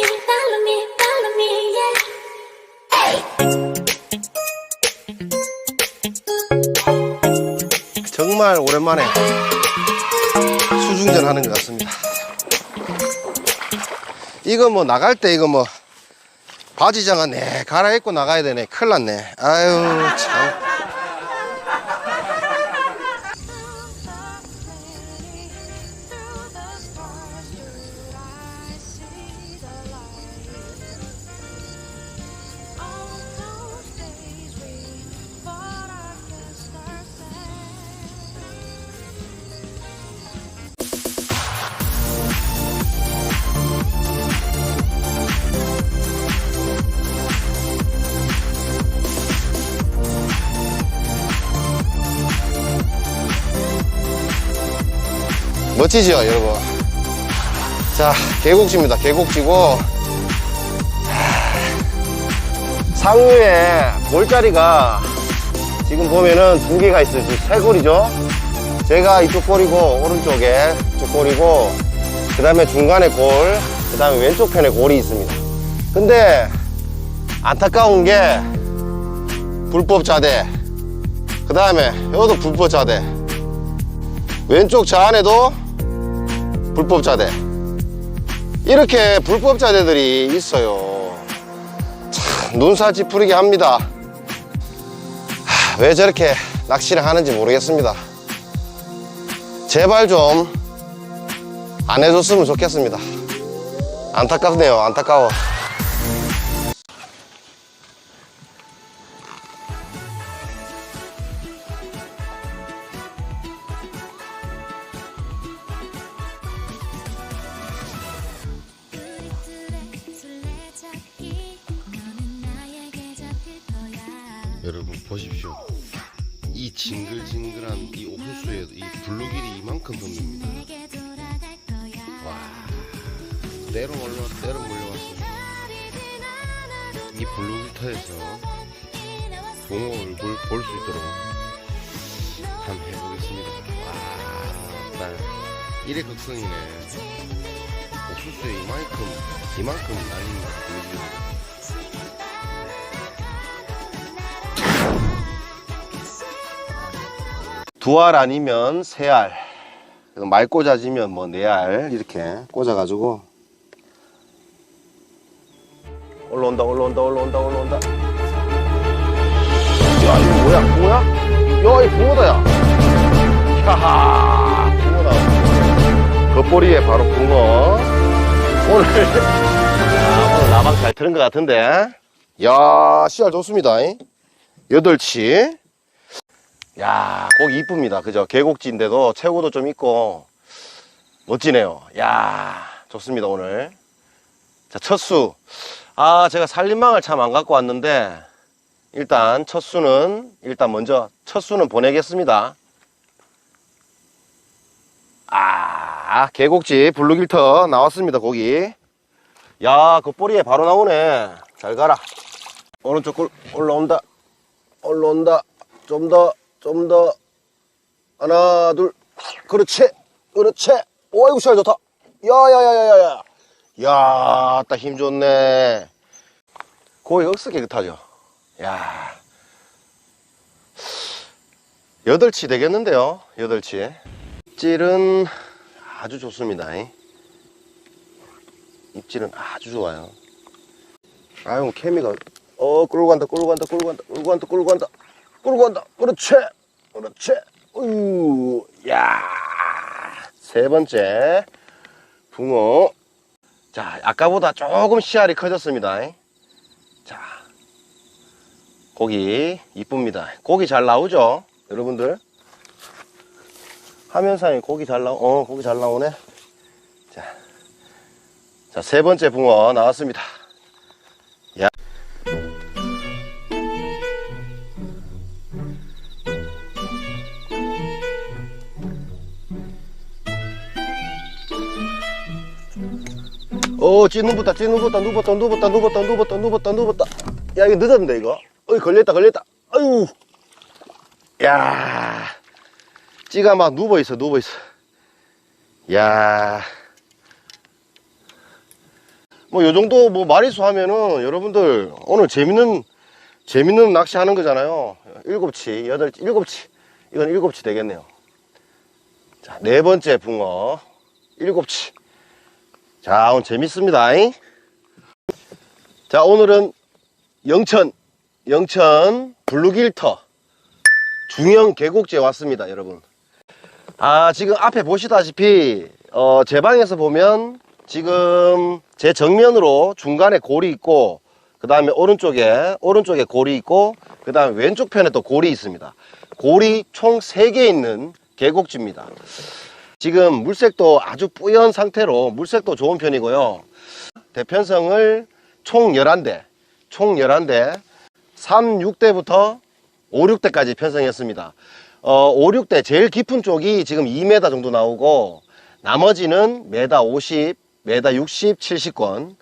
me, follow me, follow me, yeah. 정말 오랜만에 수중전 하는 것 같습니다. 이거 뭐 나갈 때 이거 뭐 바지장은 네 갈아입고 나가야 되네. 큰일 났네. 아유 참. 멋지죠 여러분? 자 계곡지입니다 계곡지고. 하, 상류에 골자리가 지금 보면은 두 개가 있어요. 세 골이죠? 제가 이쪽 골이고 오른쪽에 이쪽 골이고 그 다음에 중간에 골 그 다음에 왼쪽 편에 골이 있습니다. 근데 안타까운 게 불법 자대 그 다음에 여기도 불법 자대. 왼쪽 저 안에도 불법 자대. 이렇게 불법 자대들이 있어요. 참 눈살 찌푸리게 합니다. 하, 왜 저렇게 낚시를 하는지 모르겠습니다. 제발 좀 안 해줬으면 좋겠습니다. 안타깝네요. 안타까워 여러분 보십시오. 이 징글징글한 이 옥수수에 이 블루길이 이만큼 거야 와 때로 몰려 때로 몰려왔습니다. 이 블루길터에서 붕어 얼굴 볼 수 있도록 한번 해보겠습니다. 와, 날 이래 극성이네. 옥수수에 이만큼 이만큼 날립니다 블루길 두 알 아니면 세 알. 말 꽂아지면 뭐 네 알 이렇게 꽂아가지고 올라온다 올라온다 올라온다 올라온다. 야 이거 뭐야 뭐야? 야이 붕어다 야. 하하 붕어다. 겉보리에 바로 붕어. 오늘 아, 오늘 나방 잘 트는 것 같은데. 야 씨알 좋습니다. 여덟치. 야, 꼭 이쁩니다. 그죠? 계곡지인데도 최고도 좀 있고, 멋지네요. 야, 좋습니다, 오늘. 자, 첫 수. 아, 제가 살림망을 참 안 갖고 왔는데, 일단 첫 수는, 일단 먼저 첫 수는 보내겠습니다. 아, 계곡지 블루길터 나왔습니다, 고기. 야, 그 꼬리에 바로 나오네. 잘 가라. 오른쪽 골 올라온다. 올라온다. 좀 더, 좀 더. 하나, 둘. 그렇지. 그렇지. 오, 이거 시야 좋다. 야, 야, 야, 야, 야, 야. 야, 딱 힘 좋네. 거의 억스 깨끗하죠. 야. 여덟 치 되겠는데요. 여덟 치. 입질은 아주 좋습니다. 입질은 아주 좋아요. 아유, 케미가, 어, 끌고 간다, 끌고 간다, 끌고 간다, 끌고 간다, 끌고 간다. 끌고 간다. 그렇지. 그렇지. 어유 야. 세 번째. 붕어. 자, 아까보다 조금 씨알이 커졌습니다. 자. 고기 이쁩니다. 고기 잘 나오죠? 여러분들. 화면상에 고기 잘 나오, 어, 고기 잘 나오네. 자. 자, 세 번째 붕어 나왔습니다. 어, 찌 누웠다, 찌 누웠다, 누웠다, 누웠다, 누웠다, 누웠다, 누웠다, 누웠다. 야, 이거 늦었는데, 이거. 어이, 걸렸다, 걸렸다. 아유. 야. 찌가 막 누워있어, 누워있어. 야. 뭐 요 정도 뭐 마리수 하면은 여러분들 오늘 재밌는 재밌는 낚시 하는 거잖아요. 일곱 치, 여덟, 일곱 치. 이건 일곱 치 되겠네요. 자, 네 번째 붕어. 일곱 치. 자, 오늘 재밌습니다. 잉? 자, 오늘은 영천, 영천 블루길터 중형 계곡지에 왔습니다, 여러분. 아, 지금 앞에 보시다시피, 어, 제 방에서 보면 지금 제 정면으로 중간에 골이 있고, 그 다음에 오른쪽에, 오른쪽에 골이 있고, 그 다음에 왼쪽 편에 또 골이 있습니다. 골이 총 3개 있는 계곡지입니다. 지금 물색도 아주 뿌연 상태로 물색도 좋은 편이고요. 대편성을 총 11대, 총 11대, 3, 6대부터 5, 6대까지 편성했습니다. 어, 5, 6대 제일 깊은 쪽이 지금 2m 정도 나오고 나머지는 메다 50, 메다 60, 70권.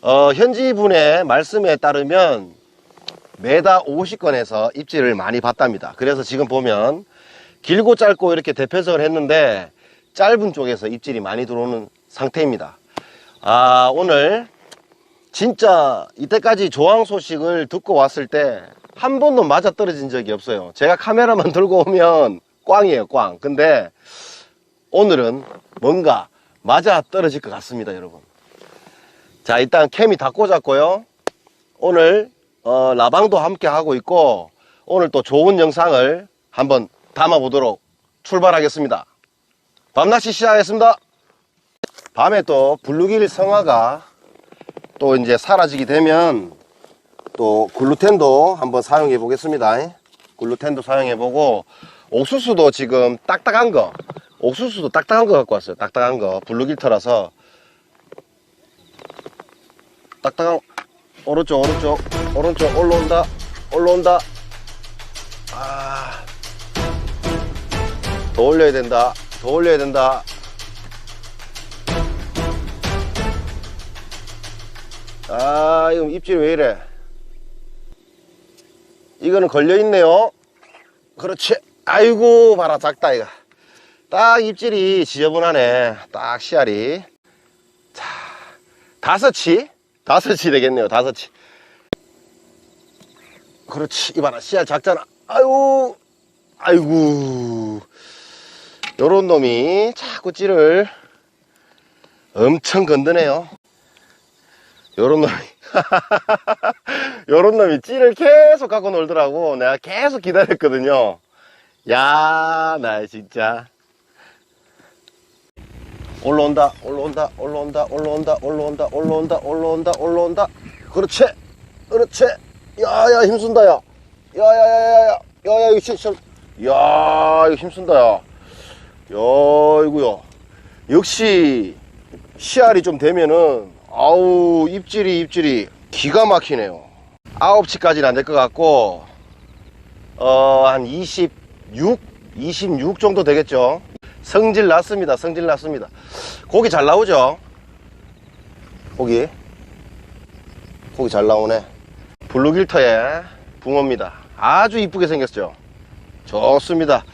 어, 현지 분의 말씀에 따르면 메다 50건에서 입질을 많이 봤답니다. 그래서 지금 보면 길고 짧고 이렇게 대편성을 했는데 짧은 쪽에서 입질이 많이 들어오는 상태입니다. 아, 오늘 진짜 이때까지 조항 소식을 듣고 왔을 때 한 번도 맞아 떨어진 적이 없어요. 제가 카메라만 들고 오면 꽝이에요, 꽝. 근데 오늘은 뭔가 맞아 떨어질 것 같습니다, 여러분. 자, 일단 캠이 다 꽂았고요. 오늘 어, 라방도 함께 하고 있고 오늘 또 좋은 영상을 한번 담아 보도록 출발하겠습니다. 밤낚시 시작하겠습니다. 밤에 또 블루길 성화가 또 이제 사라지게 되면 또 글루텐도 한번 사용해 보겠습니다. 글루텐도 사용해 보고 옥수수도 지금 딱딱한 거 옥수수도 딱딱한 거 갖고 왔어요. 딱딱한 거 블루길터라서 딱딱한 오른쪽 오른쪽 오른쪽 올라온다 올라온다 아 더 올려야 된다 더 올려야 된다. 아 이거 입질이 왜 이래? 이거는 걸려있네요. 그렇지. 아이고 봐라 작다 이거. 딱 입질이 지저분하네. 딱 씨알이. 자 다섯치 다섯치 되겠네요 다섯치 그렇지. 이봐라 씨알 작잖아. 아이고 아이고 요런 놈이 자꾸 찌를 엄청 건드네요. 요런 놈이. 요런 놈이 찌를 계속 갖고 놀더라고. 내가 계속 기다렸거든요. 야 나 진짜. 올라온다 올라온다 올라온다 올라온다 올라온다 올라온다 올라온다 올라온다. 그렇지 그렇지. 야야 힘쓴다 야. 야야야야야. 야야 이거 진짜 야 이거 힘쓴다 야 야, 이구요 역시 씨알이 좀 되면은, 아우, 입질이, 입질이 기가 막히네요. 9시까지는 안 될 것 같고, 어, 한 26, 26 정도 되겠죠. 성질 났습니다. 성질 났습니다. 고기 잘 나오죠? 고기. 고기 잘 나오네. 블루길터의 붕어입니다. 아주 이쁘게 생겼죠? 좋습니다.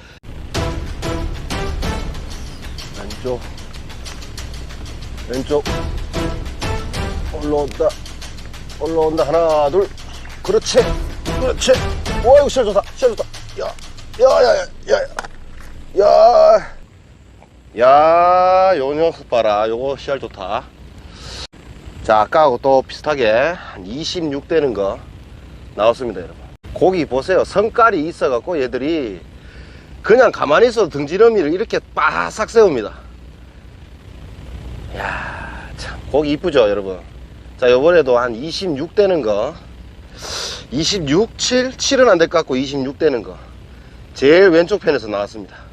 왼쪽. 왼쪽. 올라온다. 올라온다. 하나 둘. 그렇지. 그렇지. 와 이거 시야 좋다. 시야 좋다. 야야야야야야야 요 녀석 봐라. 요거 시야 좋다. 자 아까하고 또 비슷하게 한 26 되는 거 나왔습니다 여러분. 고기 보세요. 성깔이 있어 갖고 얘들이 그냥 가만히 있어도 등지러미를 이렇게 바싹 세웁니다. 야, 참 고기 이쁘죠, 여러분. 자, 요번에도 한 26 되는 거. 26, 7, 7은 안 될 것 같고 26 되는 거. 제일 왼쪽 편에서 나왔습니다.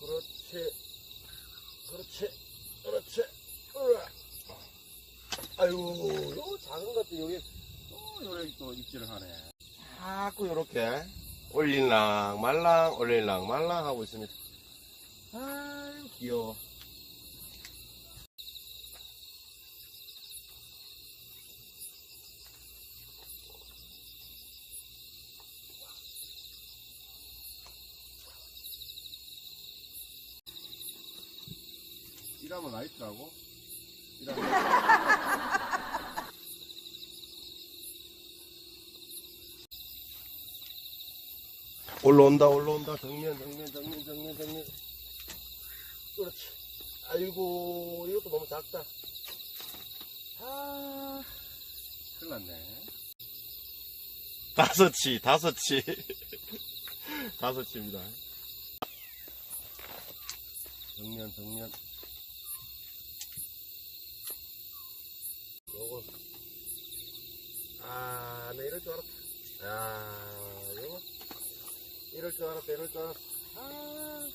그렇지. 그렇지. 그렇지. 아이고, 요 작은 것도 여기 또 여기 또 입질을 하네. 자꾸 이렇게 올릴랑 말랑 올릴랑 말랑 하고 있습니다. 아유 귀여워. 이라 일하면 나이트라고? 올라온다 올라온다 정면 정면 정면 정면 정면 그렇지 아이고 이것도 너무 작다 아 큰일 났네 다섯치 다섯치 다섯치입니다 정면 정면 요거 아, 나 이럴 줄 알았다. 아, 요거 이럴 줄 알았다. 이럴 줄 알았다. 아.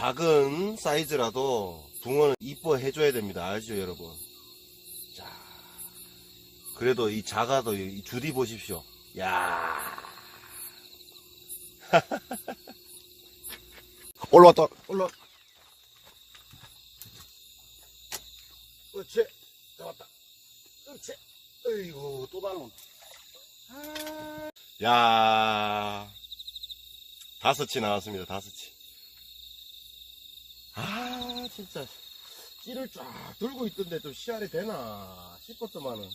작은 사이즈라도 붕어는 이뻐해 줘야 됩니다. 알죠, 여러분? 자, 그래도 이 작아도 이 주디 보십시오. 야. 올라왔다. 올라. 그렇지. 잡았다. 그렇지. 어이구, 또 달론. 아. 야 다섯 치 나왔습니다, 다섯 치. 아, 진짜. 찌를 쫙 들고 있던데 좀 씨알이 되나 싶었더만은.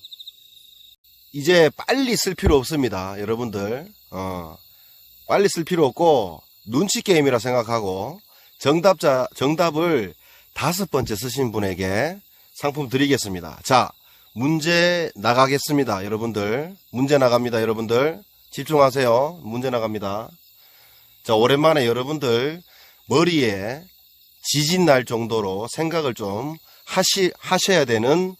이제 빨리 쓸 필요 없습니다, 여러분들. 어. 빨리 쓸 필요 없고, 눈치 게임이라 생각하고, 정답자, 정답을 다섯 번째 쓰신 분에게 상품 드리겠습니다. 자, 문제 나가겠습니다, 여러분들. 문제 나갑니다, 여러분들. 집중하세요. 문제 나갑니다. 자, 오랜만에 여러분들 머리에 지진 날 정도로 생각을 좀 하시, 하셔야 되는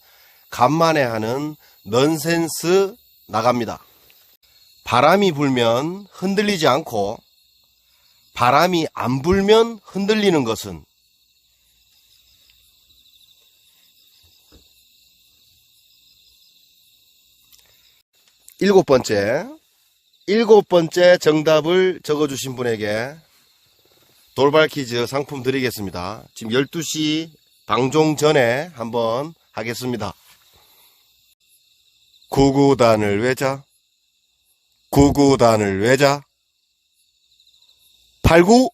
간만에 하는 넌센스 나갑니다. 바람이 불면 흔들리지 않고 바람이 안 불면 흔들리는 것은 일곱 번째, 일곱 번째 정답을 적어주신 분에게 돌발 퀴즈 상품 드리겠습니다. 지금 12시 방종 전에 한번 하겠습니다. 구구단을 외자, 구구단을 외자, 89!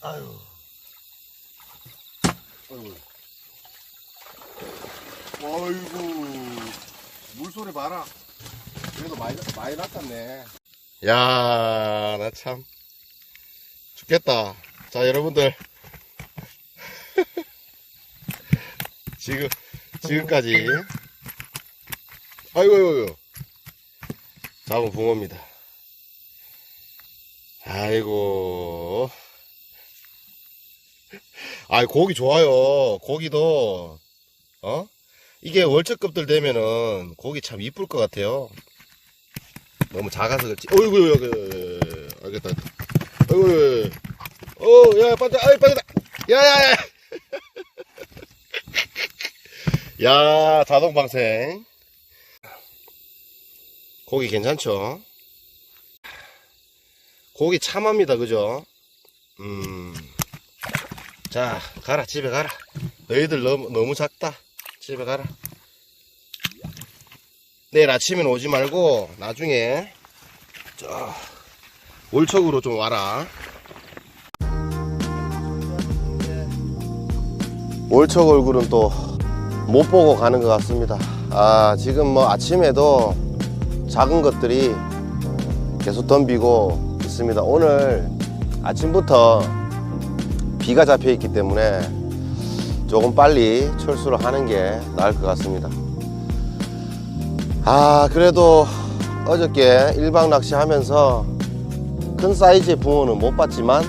아유. 아이고. 아이고. 물소리 봐라. 그래도 많이, 많이 낚았네. 야, 나 참. 죽겠다. 자, 여러분들. 지금, 지금까지. 아이고, 아이고, 아이고. 잡은 붕어입니다. 아이고. 아, 고기 좋아요. 고기도, 어? 이게 월척급들 되면은 고기 참 이쁠 것 같아요. 너무 작아서 그렇지. 어이구, 여기, 알겠다. 어이구, 어, 야, 반짝, 아이, 반짝, 야, 야, 야. 야, 자동 방생. 고기 괜찮죠? 고기 참합니다, 그죠? 음. 자, 가라, 집에 가라. 너희들 너무, 너무 작다. 집에 가라. 내일 아침엔 오지 말고, 나중에, 저, 올척으로 좀 와라. 올척 얼굴은 또 못 보고 가는 것 같습니다. 아, 지금 뭐 아침에도 작은 것들이 계속 덤비고 있습니다. 오늘 아침부터 비가 잡혀 있기 때문에 조금 빨리 철수를 하는 게 나을 것 같습니다. 아, 그래도 어저께 일박 낚시 하면서 큰 사이즈의 붕어는 못 봤지만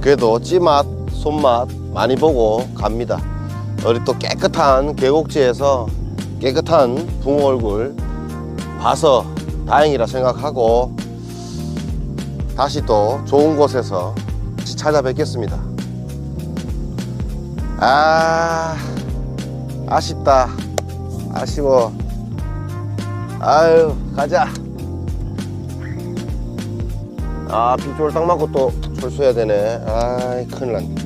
그래도 찌맛, 손맛 많이 보고 갑니다. 우리 또 깨끗한 계곡지에서 깨끗한 붕어 얼굴 봐서 다행이라 생각하고 다시 또 좋은 곳에서 찾아뵙겠습니다. 아, 아쉽다. 아쉬워. 아유, 가자. 아, 빗줄 딱 맞고 또 철수해야 되네. 아이, 큰일 났네.